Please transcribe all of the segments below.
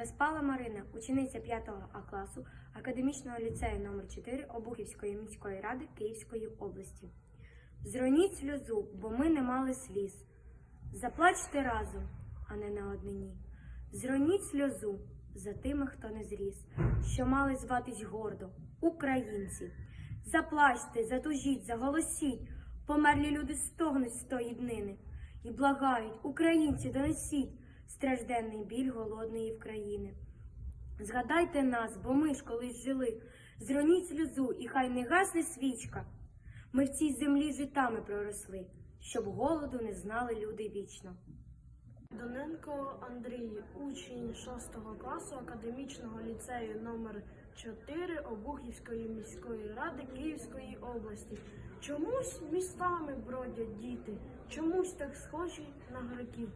Безпала Марина, учениця 5 А класу академічного ліцею номер 4 Обухівської міської ради Київської області. Зроніть сльозу, бо ми не мали сліз. Заплачте разом, а не наоднині. Зроніть сльозу за тими, хто не зріс, що мали зватись гордо, українці. Заплачте, затужіть, заголосіть, померлі люди стогнуть з тої днини. І благають, українці, донесіть стражденний біль голодної вкраїни. Згадайте нас, бо ми ж колись жили. Зроніть сльозу, і хай не гасне свічка. Ми в цій землі житами проросли, щоб голоду не знали люди вічно. Доненко Андрій, учень 6 класу академічного ліцею номер 4 Обухівської міської ради Київської області. Чомусь містами бродять діти, чомусь так схожі на греків.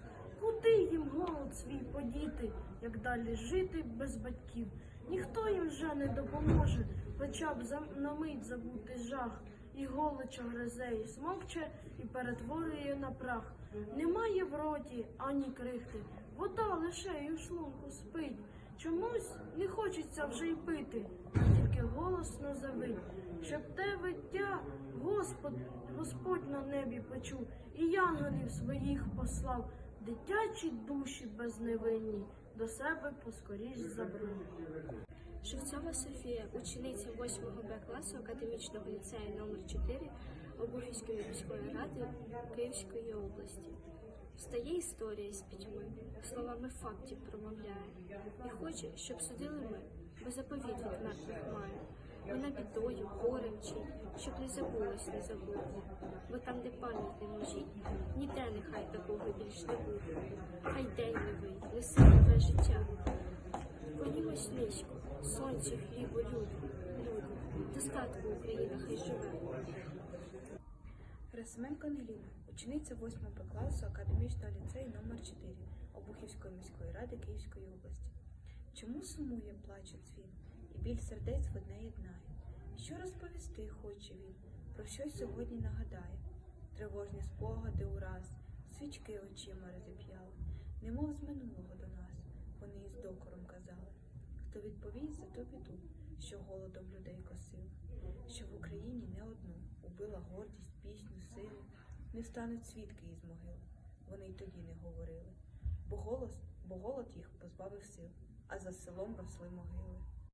Куди їм голод свій подіти, як далі жити без батьків? Ніхто їм вже не допоможе, хоча б на мить забути жах. І голоча гризе, і смокче, і перетворює на прах. Немає в роті ані крихти, вода лише й у шлунку спить. Чомусь не хочеться вже й пити, а тільки голосно завить, щоб те виття Господ, Господь на небі почув, і янголів своїх послав, дитячі душі безневинні до себе поскоріш забрав. Шевцова Софія, учениця 8 Б класу академічного ліцею номер 4 Обухівської міської ради Київської області. Встає історія з пітьми, словами фактів промовляє, і хоче, щоб судили ми, бо заповіт від мертвих має. Вона бідою, горем вчить, щоб не забулось, не забути. Бо там, де пам'ять не можіть, ніде нехай такого більш не буде. Хай день новий, несе нове життя. Понімось низько, сонце, хлібо, люди, люди, достатку Україна хай живе. Герасименко Ангеліна, учениця 8 Б класу академічного ліцею номер 4 Обухівської міської ради Київської області. Чому сумує, плаче дзвін, і біль сердець в одне єднає? Що розповісти хоче він, про що сьогодні нагадає? Тривожні спогади ураз, свічки очима розіп'яли, немов з минулого до нас, вони із докором казали. Хто відповість за ту біду, що голодом людей косила, що в Україні не одну убила гордість, пісню, силу, не встануть свідки із могил. Вони й тоді не говорили, бо голос, бо голод їх позбавив сил, а за селом росли могили.